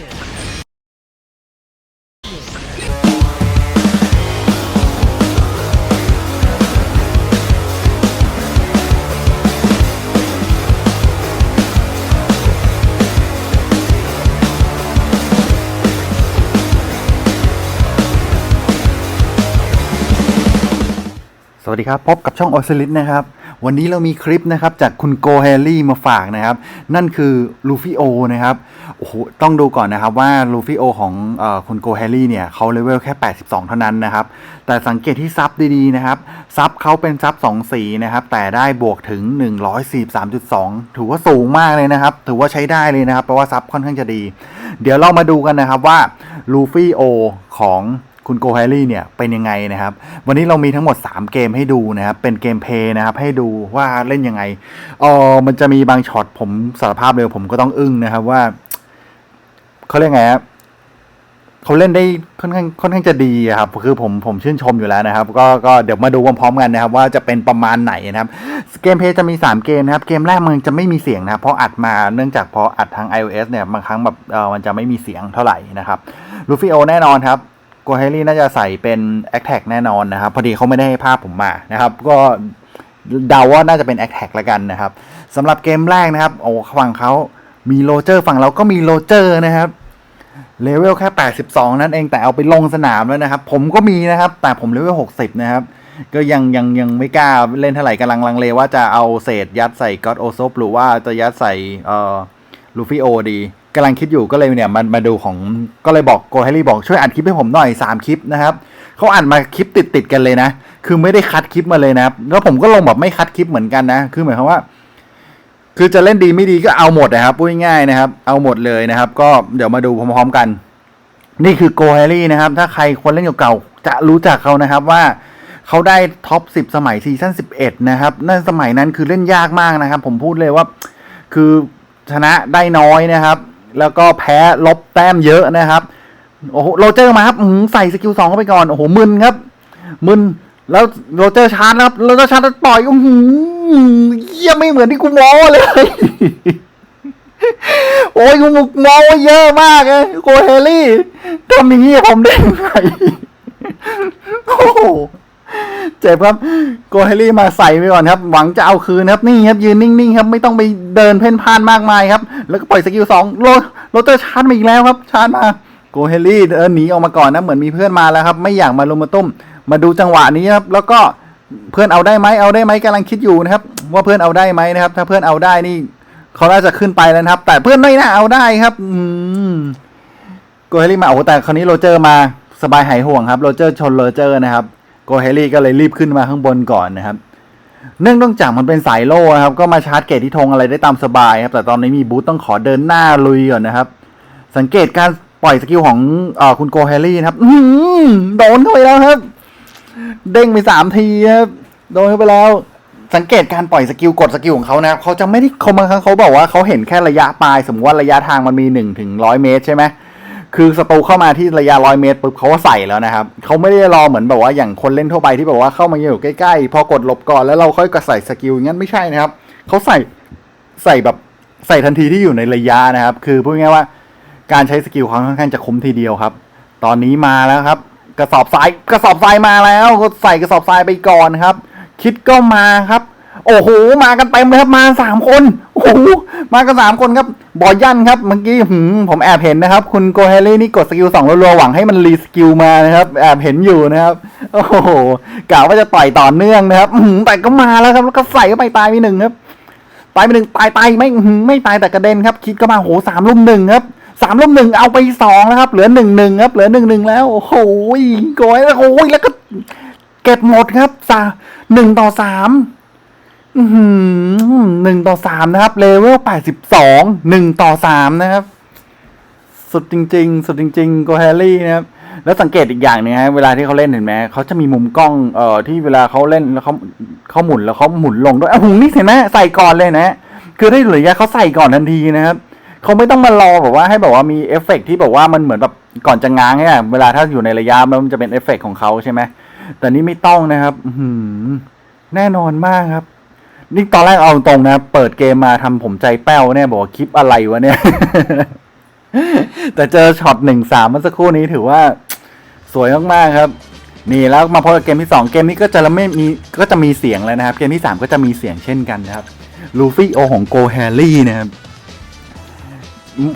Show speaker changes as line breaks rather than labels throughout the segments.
สวัสดีครับ พบกับช่องออสลิดนะครับ วันนี้เรามีคลิปนะครับจากคุณโกแฮร์รี่มาฝากนะครับ นั่นคือลูฟี่โอนะครับ โอ้โห ต้องดูก่อนนะครับว่าลูฟี่โอของอคุณโกแฮร์รี่เนี่ยเขาเลเวลแค่ 82 เท่านั้นนะครับ แต่สังเกตที่ซับดีๆนะครับ ซับเขาเป็นซับ 2 สีนะครับ แต่ได้บวกถึง 143.2 ถือว่าสูงมากเลยนะครับ ถือว่าใช้ได้เลยนะครับแปลว่าซับค่อนข้างจะดี เดี๋ยวเรามาดูกันนะครับว่าลูฟี่โอของ คุณโกแฮร์รี่เนี่ยเป็นยังไงนะครับ วันนี้เรามีทั้งหมด 3 เกมให้ดูนะครับ เป็นเกมเพย์นะครับ ให้ดูว่าเล่นยังไงเออมันจะมีบางช็อตผมสารภาพเลยผมก็ต้องอึ้งนะครับว่าเขาเรียกไงครับเขาเล่นได้ค่อนข้างค่อนข้างจะดีครับคือผมผมชื่นชมอยู่แล้วนะครับ ก็ก็เดี๋ยวมาดูพร้อมๆกันนะครับ ว่าจะเป็นประมาณไหนนะครับ เกมเพย์จะมี 3 เกมนะครับ เกมแรกมันจะไม่มีเสียงนะครับเพราะอัดมาเนื่องจากพออัดทาง iOS เนี่ยบางครั้งแบบเออมันจะไม่มีเสียงเท่าไหร่นะครับลูฟี่โอแน่นอนครับ โกเฮลี่น่าจะใส่เป็น a c t a g แน่นอนนะครับ พอดีเขาไม่ได้ให้ภาพผมมานะครับ ก็เดาว่าน่าจะเป็น a c t a g ละกันนะครับสำหรับเกมแรกนะครับ โอ้ฝั่งเขามีโรเจอร์ฝั่งเราก็มีโรเจอร์นะครับเลเวลแค่ 82 นั่นเองแต่เอาไปลงสนามแล้วนะครับ ผมก็มีนะครับ แต่ผมเลเวล 60 นะครับ ก็ยังยังยังไม่กล้าเล่นเท่าไหร่กำลังลังเลว่าจะเอาเศษยัดใส่ก็อดโอซบหรือว่าจะยัดใส่เอ่อลูฟี่โอดี กำลังคิดอยู่ก็เลยเนี่ยมันมาดูของก็เลยบอกโกเฮลี่บอกช่วยอัดคลิปให้ผมหน่อย 3 คลิปนะครับเขาอัดมาคลิปติดติดกันเลยนะ คือไม่ได้คัดคลิปมาเลยนะครับแล้วผมก็ลงแบบไม่คัดคลิปเหมือนกันนะ คือหมายความว่า คือจะเล่นดีไม่ดีก็เอาหมดนะครับพูดง่ายๆนะครับ เอาหมดเลยนะครับ ก็เดี๋ยวมาดูพร้อมๆกัน นี่คือโกเฮลี่นะครับ ถ้าใครคนเล่นเก่าๆจะรู้จักเขานะครับว่าเขาได้ท็อป 10 สมัยซีซั่น11 นะครับนั่นสมัยนั้นคือเล่นยากมากนะครับ ผมพูดเลยว่า คือชนะได้น้อยนะครับ แล้วก็แพ้ลบแต้มเยอะนะครับ โอ้โหโรเจอร์มาครับใส่สกิลสองเข้าไปก่อน โอ้โหมึนครับ มึนแล้วโรเจอร์ชาร์จครับโรเจอร์ชาร์จแล้วต่อยอื้อหือเยี่ยไม่เหมือนที่กูโม้เลยโอ้ยกูโม้เยอะมากเลยโกเฮลี่ทำอย่างนี้ผมได้ยังไงโอ้ เจ็บครับโกเฮลี่มาใส่ไปก่อนครับ หวังจะเอาคืนครับนี่ครับยืนนิ่งๆครับไม่ต้องไปเดินเพ่นพ่านมากมายครับ แล้วก็ปล่อยสกิลสองโรโรเตอร์ชาร์จมาอีกแล้วครับ ชาร์จมาโกเฮลี่เดินหนีออกมาก่อนนะเหมือนมีเพื่อนมาแล้วครับ ไม่อยากมาลุมาตุ้ม มาดูจังหวะนี้ครับ แล้วก็เพื่อนเอาได้ไหมเอาได้ไหมกำลังคิดอยู่นะครับ ว่าเพื่อนเอาได้ไหมนะครับ ถ้าเพื่อนเอาได้นี่เขาน่าจะขึ้นไปแล้วครับ แต่เพื่อนไม่น่าเอาได้ครับ อืมโกเฮลี่มาโอ้แต่คราวนี้โรเจอร์มาสบายหายห่วงครับโรเจอร์ชนโรเจอร์นะครับ โกเฮลี่ก็เลยรีบขึ้นมาข้างบนก่อนนะครับ เนื่องจากมันเป็นสายโล่นะครับ ก็มาชาร์จเกตที่ธงอะไรได้ตามสบายครับ แต่ตอนนี้มีบูธต้องขอเดินหน้าลุยก่อนนะครับ สังเกตการปล่อยสกิลของอคุณโกเฮลี่นะครับอืโดนเข้าไปแล้วครับ เด้งไปสามทีครับ โดนเข้าไปแล้ว สังเกตการปล่อยสกิลกดสกิลของเขานะครับเขาจะไม่ได้เขาบางครั้งเขาบอกว่าเขาเห็นแค่ระยะปลาย สมมติว่าระยะทางมันมีหนึ่งถึงร้อยเมตรใช่ไหม คือศัตรูเข้ามาที่ระยะร้อยเมตรปุ๊บเขาก็ใส่แล้วนะครับเขาไม่ได้รอเหมือนแบบว่าอย่างคนเล่นทั่วไปที่แบบว่าเข้ามาอยู่ใกล้ๆ พอกดหลบก่อนแล้วเราค่อยกระใส่สกิลอย่างนั้นไม่ใช่นะครับเขาใส่ใส่แบบใส่ทันทีที่อยู่ในระยะนะครับ คือพูดง่ายว่าการใช้สกิลเขาค่อนข้างจะคุ้มทีเดียวครับ ตอนนี้มาแล้วครับ กระสอบทรายกระสอบทรายมาแล้วก็ใส่กระสอบทรายไปก่อนครับ คิดก็มาครับ โอ้โหมากันเต็มเลยครับมาสามคนโอ้โหมากันสามคนครับบอยันครับเมื่อกี้หืมผมแอบเห็นนะครับ คุณโกเฮลี่นี่กดสกิลสองรัวๆหวังให้มันรีสกิลมานะครับแอบเห็นอยู่นะครับ โอ้โหกะว่าจะต่อยต่อเนื่องนะครับหือแต่ก็มาแล้วครับแล้วก็ใส่เข้าไปตายไปหนึ่งครับตายไปหนึ่งตายตายไม่หือไม่ตายแต่กระเด็นครับ คิดก็มาโหสามลุมหนึ่งครับสามลุมหนึ่งเอาไปสองแล้วครับ เหลือหนึ่งหนึ่งครับเหลือหนึ่งหนึ่งแล้วโอ้โหโกยแล้วโอ้ยแล้วก็ เก็บหมดครับสาหนึ่งต่อสาม หนึ่งต่อสามนะครับ เลเวลแปดสิบสองหนึ่งต่อสามนะครับ สุดจริง ๆ สุดจริง ๆ โกแฮรี่นะครับ แล้วสังเกตอีกอย่างนึงนะเวลาที่เขาเล่นเห็นไหมเขาจะมีมุมกล้องเอ่อที่เวลาเขาเล่นแล้วเขาเขาหมุนแล้วเขาหมุนลงด้วยอ้าวหุงนี่เห็นไหมใส่ก่อนเลยนะ คือได้หลือยะเขาใส่ก่อนทันทีนะครับเขาไม่ต้องมารอแบบว่าให้แบบว่ามีเอฟเฟกต์ที่แบบว่ามันเหมือนแบบก่อนจะง้างเนี่ยเวลาถ้าอยู่ในระยะมันจะเป็นเอฟเฟกต์ของเขาใช่ไหมแต่นี่ไม่ต้องนะครับแน่นอนมากครับ นี่ตอนแรกเอาตรงนะ เปิดเกมมาทำผมใจแป้วเนี่ย บอกว่าคลิปอะไรวะเนี่ย แต่เจอช็อตหนึ่งสามเมื่อสักครู่นี้ถือว่าสวยมากๆครับ นี่แล้วมาพบกับเกมที่สองเกมนี้ก็จะไม่มีก็จะมีเสียงแล้วนะครับ เกมที่สามก็จะมีเสียงเช่นกันนะครับลูฟี่โอของโกแฮร์รี่นะครับ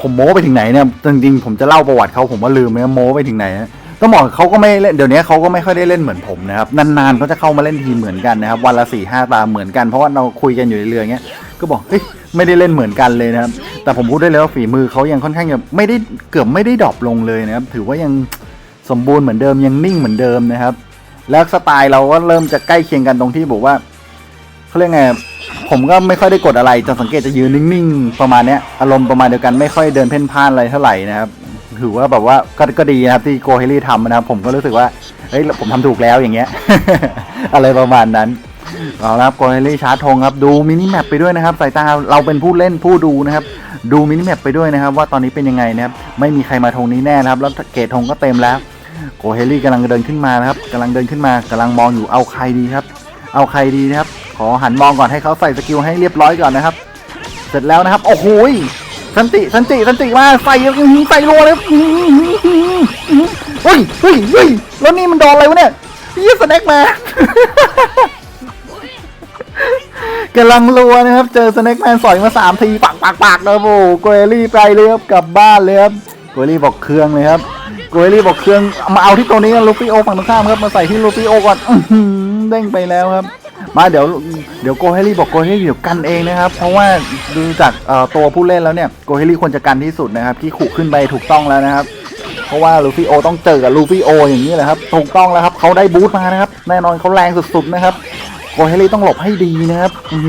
ผมโม้ไปถึงไหนเนี่ยจริงๆผมจะเล่าประวัติเขาผมว่าลืมนะโม้ไปถึงไหนนะ ต้องบอกเขาก็ไม่เล่นเดี๋ยวนี้เขาก็ไม่ค่อยได้เล่นเหมือนผมนะครับนานๆเขาจะเข้ามาเล่นทีเหมือนกันนะครับวันละสี่ห้าตาเหมือนกันเพราะว่าเราคุยกันอยู่ในเรืออย่างเงี้ยก็บอกเฮ้ยไม่ได้เล่นเหมือนกันเลยนะครับแต่ผมพูดได้เลยว่าฝีมือเขายังค่อนข้างจะไม่ได้เกือบไม่ได้ดรอปลงเลยนะครับถือว่ายังสมบูรณ์เหมือนเดิมยังนิ่งเหมือนเดิมนะครับ แล้วสไตล์เราก็เริ่มจะใกล้เคียงกันตรงที่บอกว่าเขาเรียกไงผมก็ไม่ค่อยได้กดอะไรจะสังเกตจะยืนนิ่งๆประมาณเนี้ยอารมณ์ประมาณเดียวกันไม่ค่อยเดินเพ่นพ่านอะไรเท่าไหร่นะครับ ถือว่าแบบว่าก็ก็ดีนะครับที่โกเฮลี่ทำนะครับผมก็รู้สึกว่าเฮ้ยผมทำถูกแล้วอย่างเงี้ย อะไรประมาณนั้นเอาละครับโกเฮลี่ชาร์จธงครับดูมินิแมปไปด้วยนะครับสายตาเราเป็นผู้เล่นผู้ดูนะครับดูมินิแมปไปด้วยนะครับ ว่าตอนนี้เป็นยังไงนะครับไม่มีใครมาธงนี้แน่นะครับ แล้วเกตธงก็เต็มแล้วโกเฮลี่กำลังเดินขึ้นมานะครับกำลังเดินขึ้นมากำลังมองอยู่เอาใครดีครับ เอาใครดีนะครับ ขอหันมองก่อนให้เขาใส่สกิลให้เรียบร้อยก่อนนะครับ เสร็จแล้วนะครับ โอ้โห สันติสันติสันติมาใส่ใส่รัวเลยอื้อหืออื้อหืออื้อหือเฮ้ยเฮ้ยเฮ้ยแล้วนี่มันโดนอะไรวะเนี่ยยี่สแน็กมากำลังรัวนะครับ เจอสแน็กแมนสอยมาสามทีปักปักปักนะโอ้โกเอลี่ไปเลยครับกลับบ้านเลยครับโกเอลี่บอกเครื่องเลยครับโกเอลี่บอกเครื่องมาเอาที่ตัวนี้ลูฟี่โอฝั่งตรงข้ามครับมาใส่ที่ลูฟี่โอก่อนเด้งไปแล้วครับ มาเดี๋ยวเดี๋ยวโกเฮลี่บอกโกเฮลี่เดี๋ยวกันเองนะครับ เพราะว่า ดูจากตัวผู้เล่นแล้วเนี่ยโกเฮลี่ควรจะกันที่สุดนะครับที่ขู่ขึ้นไปถูกต้องแล้วนะครับ เพราะว่าลูฟี่โอต้องเจอกับลูฟี่โออย่างนี้แหละครับถูกต้องแล้วครับเขาได้บูทมานะครับ แน่นอนเขาแรงสุดๆนะครับโกเฮลี่ต้องหลบให้ดีนะครับ อือ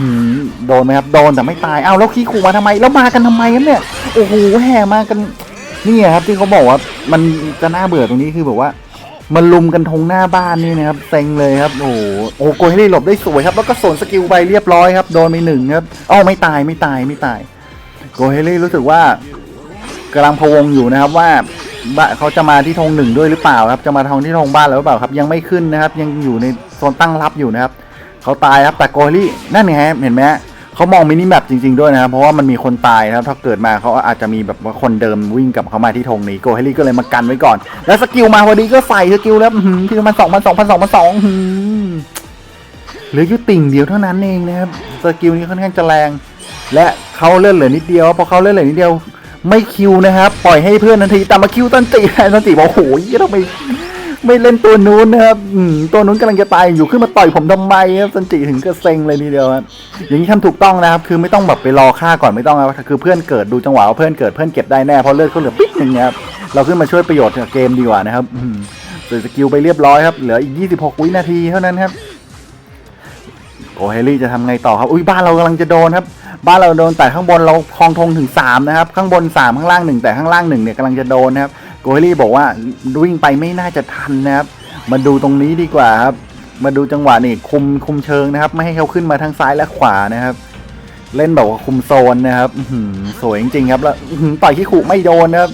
หือโดนไหมครับโดนแต่ไม่ตายอ้าวแล้วขี้ขู่มาทำไม แล้วมากันทำไมครับเนี่ยโอ้โหแห่มากันนี่ครับที่เขาบอกว่ามันจะน่าเบื่อตรงนี้คือแบบว่า มันลุมกันทงหน้าบ้านนี่นะครับเซ็งเลยครับโอ้โหโอ้โหโกเฮลี่หลบได้สวยครับ แล้วก็สวนสกิลไปเรียบร้อยครับโดนไปหนึ่งครับอ้าวไม่ตายไม่ตายไม่ตายโกเฮลี่รู้สึกว่ากำลังพวงอยู่นะครับว่าเขาจะมาที่ธงหนึ่งด้วยหรือเปล่าครับ จะมาทงที่ธงบ้านแล้วหรือเปล่าครับ ยังไม่ขึ้นนะครับ ยังอยู่ในโซนตั้งรับอยู่นะครับ เขาตายครับแต่โกเฮลี่นั่นไงเห็นไหมฮะ เขามองมินิแมปจริง ๆด้วยนะครับเพราะว่ามันมีคนตายนะครับถ้าเกิดมาเขาอาจจะมีแบบว่าคนเดิมวิ่งกลับเข้ามาที่ธงนี้โกเฮลี่ก็เลยมากันไว้ก่อน แล้วสกิลมาพอดีก็ใส่สกิลแล้วอื้อหือคือมันสองพันสองพันสองพันสองเหลืออยู่ติ่งเดียวเท่านั้นเองนะครับสกิลนี้ค่อนข้างจะแรง และเขาเลื่อนเหลือนิดเดียวพอเขาเลื่อนเหลือนิดเดียวไม่คิวนะครับ ปล่อยให้เพื่อนทันทีแต่มาคิวตันติตันติบอกโอ้ยี่องไป ไม่เล่นตัวนู้นนะครับอืมตัวนู้นกำลังจะตายอยู่ขึ้นมาต่อยผมทำไมครับตันติถึงก็เซ็งเลยทีเดียวครับอย่างนี้ทำถูกต้องนะครับ คือไม่ต้องแบบไปรอฆ่าก่อนไม่ต้องนะครับคือเพื่อนเกิดดูจังหวะว่าเพื่อนเกิดเพื่อนเก็บได้แน่เพราะเลือดเขาเหลือปิ๊กหนึ่งนะครับเราขึ้นมาช่วยประโยชน์กับเกมดีกว่านะครับอืมใส่สกิลไปเรียบร้อยครับเหลืออีก 26 วินาทีเท่านั้นครับโอเฮลี่จะทำไงต่อครับ อุ้ยบ้านเรากำลังจะโดนครับ บ้านเราโดนแต่ข้างบนเราคลองธงถึง 3 นะครับ ข้างบน 3 ข้างล่าง 1 แต่ข้างล่าง1เนี่ยกำลังจะโดนนะครับ โกเฮลี่บอกว่าวิ่งไปไม่น่าจะทันนะครับ มาดูตรงนี้ดีกว่าครับ มาดูจังหวะนี่คุมคุมเชิงนะครับ ไม่ให้เขาขึ้นมาทางซ้ายและขวานะครับ เล่นแบบว่าคุมโซนนะครับหืสวยจริงๆครับ แล้วต่อยขี้ขู่ไม่โดนนะครับ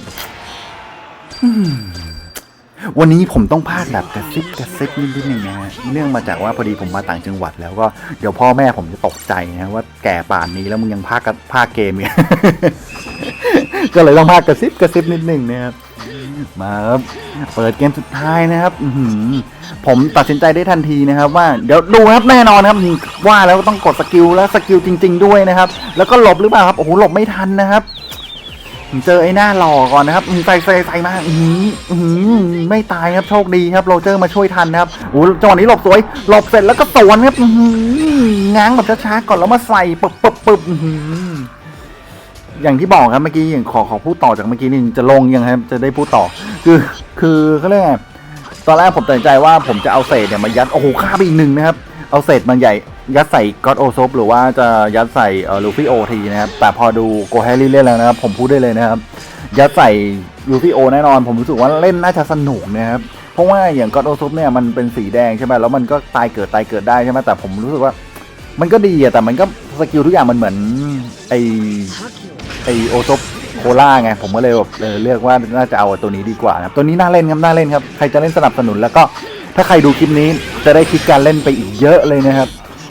วันนี้ผมต้องพากแบบกระซิบกระซิบนิดนึงนะฮะเนื่องมาจากว่าพอดีผมมาต่างจังหวัด แล้วก็เดี๋ยวพ่อแม่ผมจะตกใจนะว่าแก่ป่านนี้แล้วมึงยังพากพากเกมเนี่ยก็เลยต้องพากกระซิบกระซิบนิดนึงนะครับ มาครับเปิดเกมสุดท้ายนะครับผมตัดสินใจได้ทันทีนะครับ ว่าเดี๋ยวดูครับแน่นอนครับว่าแล้วต้องกดสกิลแล้วสกิลจริง ๆ ด้วยนะครับ แล้วก็หลบหรือเปล่าครับโอ้โหหลบไม่ทันนะครับเจอไอ้หน้าหล่อก่อนนะครับใส่ใส่ใส่มาอื้อหืออื้อหือไม่ตายครับโชคดีครับโรเจอร์มาช่วยทันนะครับโอ้จังหวะนี้หลบสวยหลบเสร็จแล้วก็สวนครับง้างแบบช้าๆก่อนแล้วมาใส่ปึบปึบปึบ อย่างที่บอกครับเมื่อกี้อย่างขอขอพูดต่อจากเมื่อกี้นี่จะลงยังครับจะได้พูดต่อ คือคือเขาเรียกไงตอนแรกผมตัดใจว่าผมจะเอาเศษเนี่ยมายัดโอ้โหฆ่าไปอีกหนึ่งนะครับ เอาเศษบางใหญ่ยัดใส่ก็อดโอซบหรือว่าจะยัดใส่เออลูฟี่โอทีนะครับ แต่พอดูโกแฮร์รี่เล่นแล้วนะครับ ผมพูดได้เลยนะครับ ยัดใส่ลูฟี่โอแน่นอน ผมรู้สึกว่าเล่นน่าจะสนุกนะครับ เพราะว่าอย่างก็อดโอซบเนี่ยมันเป็นสีแดงใช่ไหมแล้วมันก็ตายเกิดตายเกิดได้ใช่ไหมแต่ผมรู้สึกว่า มันก็ดีอะแต่มันก็สกิลทุกอย่างมันเหมือนไอ ไอโอซบโคล่าไงผมก็เลยแบบเออเลือกว่าน่าจะเอาตัวนี้ดีกว่านะครับตัวนี้น่าเล่นครับน่าเล่นครับใครจะเล่นสนับสนุนแล้วก็ถ้าใครดูคลิปนี้จะได้คิดการเล่นไปอีกเยอะเลยนะครับ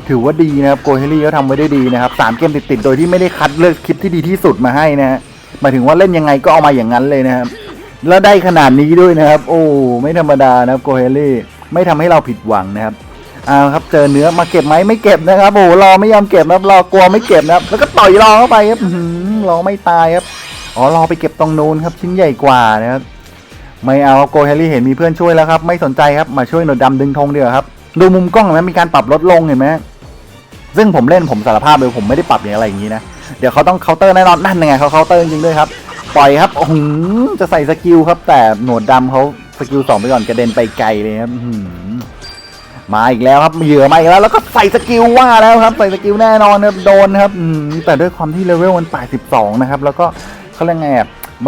ถือว่าดีนะครับโกเฮลี่ก็ทำไว้ได้ดีนะครับสามเกมติดๆโดยที่ไม่ได้คัดเลือกคลิปที่ดีที่สุดมาให้นะฮะหมายถึงว่าเล่นยังไงก็เอามาอย่างนั้นเลยนะครับแล้วได้ขนาดนี้ด้วยนะครับ โอ้ไม่ธรรมดานะครับโกเฮลี่ไม่ทำให้เราผิดหวังนะครับ เอาครับเจอเนื้อมาเก็บไหมไม่เก็บนะครับโอ้รอไม่ยอมเก็บนะครับรอกลัวไม่เก็บนะครับ แล้วก็ต่อยรอเข้าไปครับหือรอไม่ตายครับอ๋อรอไปเก็บตรงนู้นครับชิ้นใหญ่กว่านะครับไม่เอาโกเฮลี่เห็นมีเพื่อนช่วยแล้วครับ ไม่สนใจครับมาช่วยหนวดดำดึงธงเดียวครับดูมุมกล้องเห็นไหมมีการปรับลดลงเห็นไหมซึ่งผมเล่นผมสารภาพเลยผมไม่ได้ปรับอย่างอะไรอย่างนี้นะเดี๋ยวเขาต้องเคาน์เตอร์แน่นอนนั่นยังไงเขาเคาน์เตอร์จริงด้วยครับปล่อยครับโอ้โหจะใส่สกิลครับ แต่หนวดดำเขาสกิลสองไปก่อนกระเด็นไปไกลเลยครับอื มาอีกแล้วครับเหยื่อมาอีกแล้วแล้วก็ใส่สกิลว่าแล้วครับ ใส่สกิลแน่นอนครับโดนครับแต่ด้วยความที่เลเวลมัน82นะครับแล้วก็เขาเรียกไง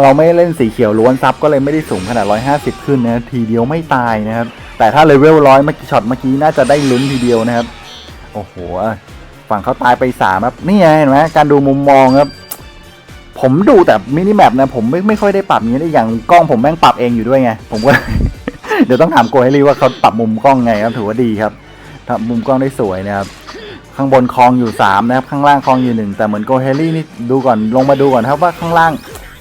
เราไม่เล่นสีเขียวล้วนซับก็เลยไม่ได้สูงขนาด 150 ขึ้นนะทีเดียวไม่ตายนะครับ แต่ถ้าเลเวลร้อยเมื่อกี้ช็อตเมื่อกี้น่าจะได้ลุ้นทีเดียวนะครับ โอ้โหฝั่งเขาตายไปสามครับนี่ไงเห็นไหมการดูมุมมองครับผมดูแต่มินิแมปนะผมไม่ไม่ค่อยได้ปรับนี้ได้อย่างกล้องผมแม่งปรับเองอยู่ด้วยไงผมก็ เดี๋ยวต้องถามโกเฮลี่ว่าเขาปรับมุมกล้องไงครับถือว่าดีครับทำมุมกล้องได้สวยนะครับข้างบนคลองอยู่สามนะครับข้างล่างคลองอยู่หนึ่งแต่เหมือนโกเฮลี่นี่ดูก่อนลงมาดูก่อนครับว่าข้างล่าง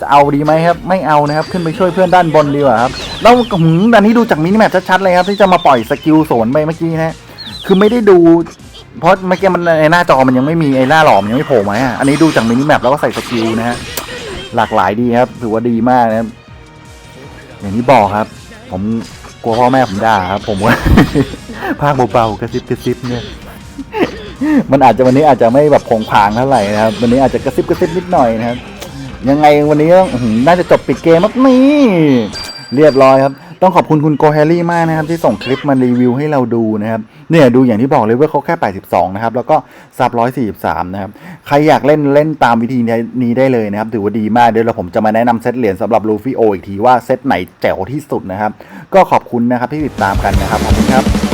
จะเอาดีไหมครับ ไม่เอานะครับ ขึ้นไปช่วยเพื่อนด้านบนดีกว่าครับแล้วหืมอันนี้ดูจากมินิแมปชัดๆเลยครับที่จะมาปล่อยสกิลสวนไปเมื่อกี้นะฮะคือไม่ได้ดู เพราะเมื่อกี้มันในหน้าจอมันยังไม่มีไอ้หน้าหลอมยังไม่โผล่มาอันนี้ดูจากมินิแมปแล้วก็ใส่สกิลนะฮะหลากหลายดีครับถือว่าดีมากนะครับอย่างที่บอกครับ ผม กลัวพ่อแม่ผมด่าครับ ผมว่า ภาคเบาๆกระซิบกระซิบเนี่ย มันอาจจะวันนี้อาจจะไม่แบบผงผางเท่าไหร่นะครับ วันนี้อาจจะกระซิบกระซิบนิดหน่อยนะครับ ยังไงวันนี้ต้องอื้อหือน่าจะจบปิดเกมมั้งนี่ เรียบร้อยครับ ต้องขอบคุณคุณโกแฮรี่มากนะครับที่ส่งคลิปมารีวิวให้เราดูนะครับเนี่ยดูอย่างที่บอกเลยว่าเขาแค่ 82 นะครับ แล้วก็ซับ 143 นะครับ ใครอยากเล่นเล่นตามวิธีนี้ได้เลยนะครับ ถือว่าดีมากเดี๋ยวเราผมจะมาแนะนำเซตเหรียญสำหรับลูฟี่โออีกทีว่าเซตไหนแจ๋วที่สุดนะครับ ก็ขอบคุณนะครับที่ติดตามกันนะครับขอบคุณครับ